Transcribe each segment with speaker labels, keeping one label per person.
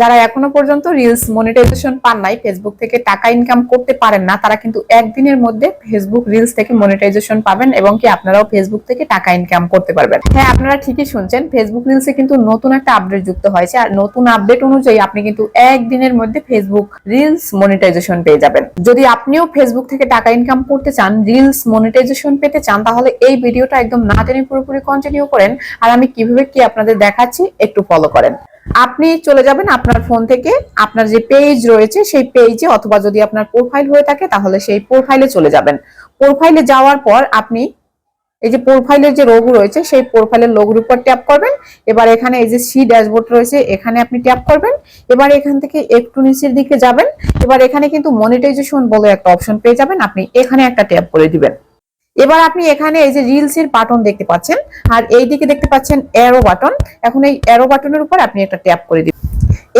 Speaker 1: যারা এখনও পর্যন্ত রিলস মনিটাইজেশন পান নাই ফেসবুক থেকে টাকা ইনকাম করতে পারেন না, তারা কিন্তু একদিনের মধ্যে ফেসবুক রিলস থেকে মনিটাইজেশন পাবেন এবং কি আপনারাও ফেসবুক থেকে টাকা ইনকাম করতে পারবেন। হ্যাঁ আপনারা ঠিকই শুনছেন ফেসবুক রিলসে কিন্তু নতুন একটা আপডেট যুক্ত হয়েছে আর নতুন আপডেট অনুযায়ী আপনি কিন্তু একদিনের মধ্যে ফেসবুক রিলস মনিটাইজেশন পেয়ে যাবেন। যদি আপনিও ফেসবুক থেকে টাকা ইনকাম করতে চান রিলস মনিটাইজেশন পেতে চান, তাহলে এই ভিডিওটা একদম না টেনে পুরোপুরি কন্টিনিউ করেন। আর আমি কীভাবে কি আপনাদের দেখাচ্ছি, একটু ফলো করেন। আপনি চলে যাবেন আপনার ফোন থেকে। আপনার যে পেজ রয়েছে, সেই পেজে অথবা যদি আপনার প্রোফাইল হয়ে থাকে, তাহলে সেই প্রোফাইলে চলে যাবেন। প্রোফাইলে যাওয়ার পর আপনি এই যে প্রোফাইলের যে লোগো রয়েছে, সেই প্রোফাইলের লোগোর উপর ট্যাপ করবেন। এবার এখানে এই যে সি ড্যাশবোর্ড রয়েছে, এখানে আপনি ট্যাপ করবেন। এবার এখান থেকে একটু নিচের দিকে যাবেন। এবার এখানে কিন্তু মনিটাইজেশন বলে একটা অপশন পেয়ে যাবেন। আপনি এখানে একটা ট্যাপ করে দিবেন। এবার আপনি এখানে এই যে রিলস এর বাটন দেখতে পাচ্ছেন, আর এই দিকে দেখতে পাচ্ছেন অ্যারো বাটন এখন এই অ্যারো বাটনের উপর আপনি একটা ট্যাপ করে দিবেন।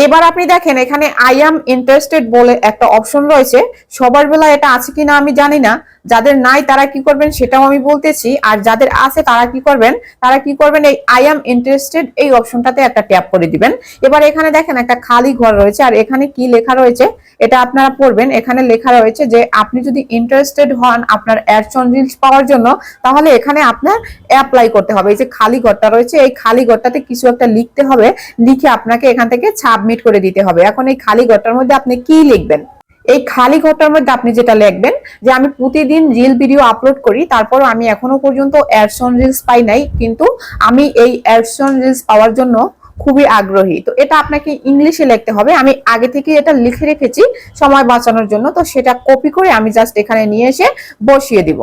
Speaker 1: এবার আপনি দেখেন, এখানে আই অ্যাম ইন্টারেস্টেড বলে একটা অপশন রয়েছে। সবার বেলা এটা আছে কিনা আমি জানি না যাদের নাই তারা কি করবেন সেটাও আমি বলতেছি, আর যাদের আছে তারা কি করবেন, তারা কি করবেন, এই আই এম ইন্টারেস্টেড এই অপশনটাতে একটা ট্যাপ করে দিবেন। এবার এখানে দেখেন একটা খালি ঘর রয়েছে, আর এখানে কি লেখা রয়েছে, এটা আপনারা পড়বেন। এখানে লেখা রয়েছে যে আপনি যদি ইন্টারেস্টেড হন আপনার অ্যাডস অন রিলস পাওয়ার জন্য, তাহলে এখানে আপনার অ্যাপ্লাই করতে হবে। এই যে খালি ঘরটা রয়েছে, এই খালি ঘরটাতে কিছু একটা লিখতে হবে, লিখে আপনাকে এখান থেকে সাবমিট করে দিতে হবে। এখন এই খালি ঘরটার মধ্যে আপনি কি লিখবেন? এই খালি ঘরটার মধ্যে আপনি যেটা লিখবেন যে আমি প্রতিদিন রিল ভিডিও আপলোড করি তারপর আমি এখনও পর্যন্ত অ্যাডসন রিলস পাই নাই, কিন্তু আমি এই অ্যাডসন রিলস পাওয়ার জন্য খুবই আগ্রহী। তো এটা আপনাকে ইংলিশে লিখতে হবে। আমি আগে থেকে এটা লিখে রেখেছি সময় বাঁচানোর জন্য। তো সেটা কপি করে আমি জাস্ট এখানে নিয়ে এসে বসিয়ে দিব।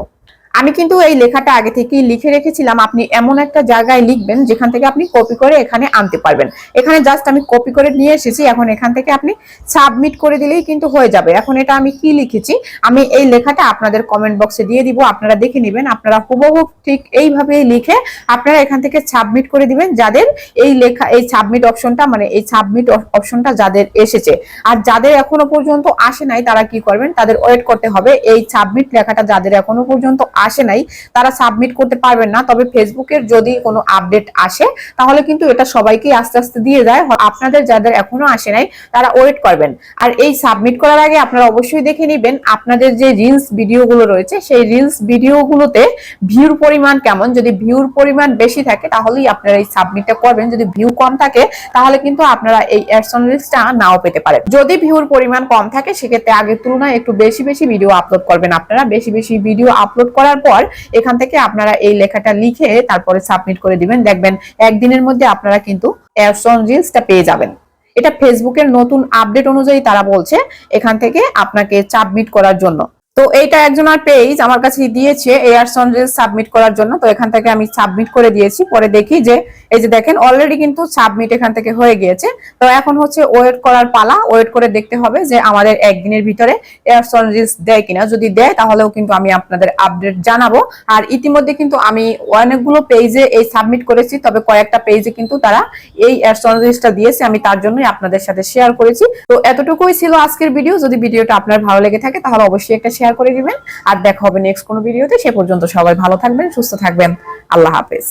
Speaker 1: আমি কিন্তু এই লেখাটা আগে থেকেই লিখে রেখেছিলাম। আপনি এমন একটা জায়গায় লিখবেন যেখান থেকে আপনি কপি করে এখানে আনতে পারবেন। এখানে জাস্ট আমি কপি করে নিয়ে এসেছি। এখন এখান থেকে আপনি সাবমিট করে দিলেই কিন্তু হয়ে যাবে। এখন এটা আমি কি লিখেছি? আমি এই লেখাটা আপনাদের কমেন্ট বক্সে দিয়ে দিব। আপনারা দেখে নেবেন। আপনারা হুবহু ঠিক এইভাবে লিখে আপনারা এখান থেকে সাবমিট করে দিবেন যাদের এই লেখা, এই সাবমিট অপশনটা মানে এই সাবমিট অপশনটা যাদের এসেছে। আর যাদের এখনও পর্যন্ত আসে নাই, তারা কি করবেন? তাদের ওয়েট করতে হবে। এই সাবমিট লেখাটা যাদের এখনও পর্যন্ত আসে নাই, তারা সাবমিট করতে পারবেন না। তবে ফেসবুকের যদি কোনো আপডেট আসে, তাহলে কিন্তু এটা সবাইকে আস্তে আস্তে দিয়ে যায়। আপনাদের যাদের এখনও আসে নাই, তারা ওয়েট করবেন। আর এই সাবমিট করার আগে আপনারা অবশ্যই দেখে নেবেন, আপনাদের যে রিলস ভিডিওগুলো রয়েছে, সেই রিলস ভিডিওগুলোতে ভিউর পরিমাণ কেমন? যদি ভিউর পরিমাণ বেশি থাকে, তাহলেই আপনারা এই সাবমিটটা করবেন। যদি ভিউ কম থাকে, তাহলে কিন্তু আপনারা এই অ্যাডসন রিলসটা নাও পেতে পারেন। যদি ভিউর পরিমাণ কম থাকে, সেক্ষেত্রে আগের তুলনায় একটু বেশি বেশি ভিডিও আপলোড করবেন আপনারা। বেশি বেশি ভিডিও আপলোড করার পর এখান থেকে আপনারা এই লেখাটা লিখে তারপরে সাবমিট করে দিবেন। দেখবেন একদিনের মধ্যে আপনারা কিন্তু অ্যাপসন রিলসটা পেয়ে যাবেন। এটা ফেসবুকের নতুন আপডেট অনুযায়ী তারা বলছে, এখান থেকে আপনাকে সাবমিট করার জন্য। তো এইটা একজনের পেজ আমার কাছে দিয়েছে এয়ারসন রিলস সাবমিট করার জন্য। তো এখান থেকে আমি সাবমিট করে দিয়েছি। পরে দেখি যে, এই যে দেখেন অলরেডি কিন্তু সাবমিট এখান থেকে হয়ে গিয়েছে। তো এখন হচ্ছে ওয়েট করার পালা। ওয়েট করে দেখতে হবে যে আমাদের একদিনের ভিতরে এয়ারসন রিলস দেয় কিনা। যদি দেয়, তাহলেও কিন্তু আমি আপনাদের আপডেট জানাব। আর ইতিমধ্যে কিন্তু আমি অনেকগুলো পেজে এই সাবমিট করেছি। তবে কয়েকটা পেজে কিন্তু তারা এই এয়ারসন রিলসটা দিয়েছে। আমি তার জন্যই আপনাদের সাথে শেয়ার করেছি। তো এতটুকুই ছিল আজকের ভিডিও যদি ভিডিওটা আপনার ভালো লেগে থাকে, তাহলে অবশ্যই একটা শেয়ার করে দিবেন। আর দেখা হবে নেক্সট কোনো ভিডিওতে সে পর্যন্ত সবাই ভালো থাকবেন, সুস্থ থাকবেন। আল্লাহ হাফেজ।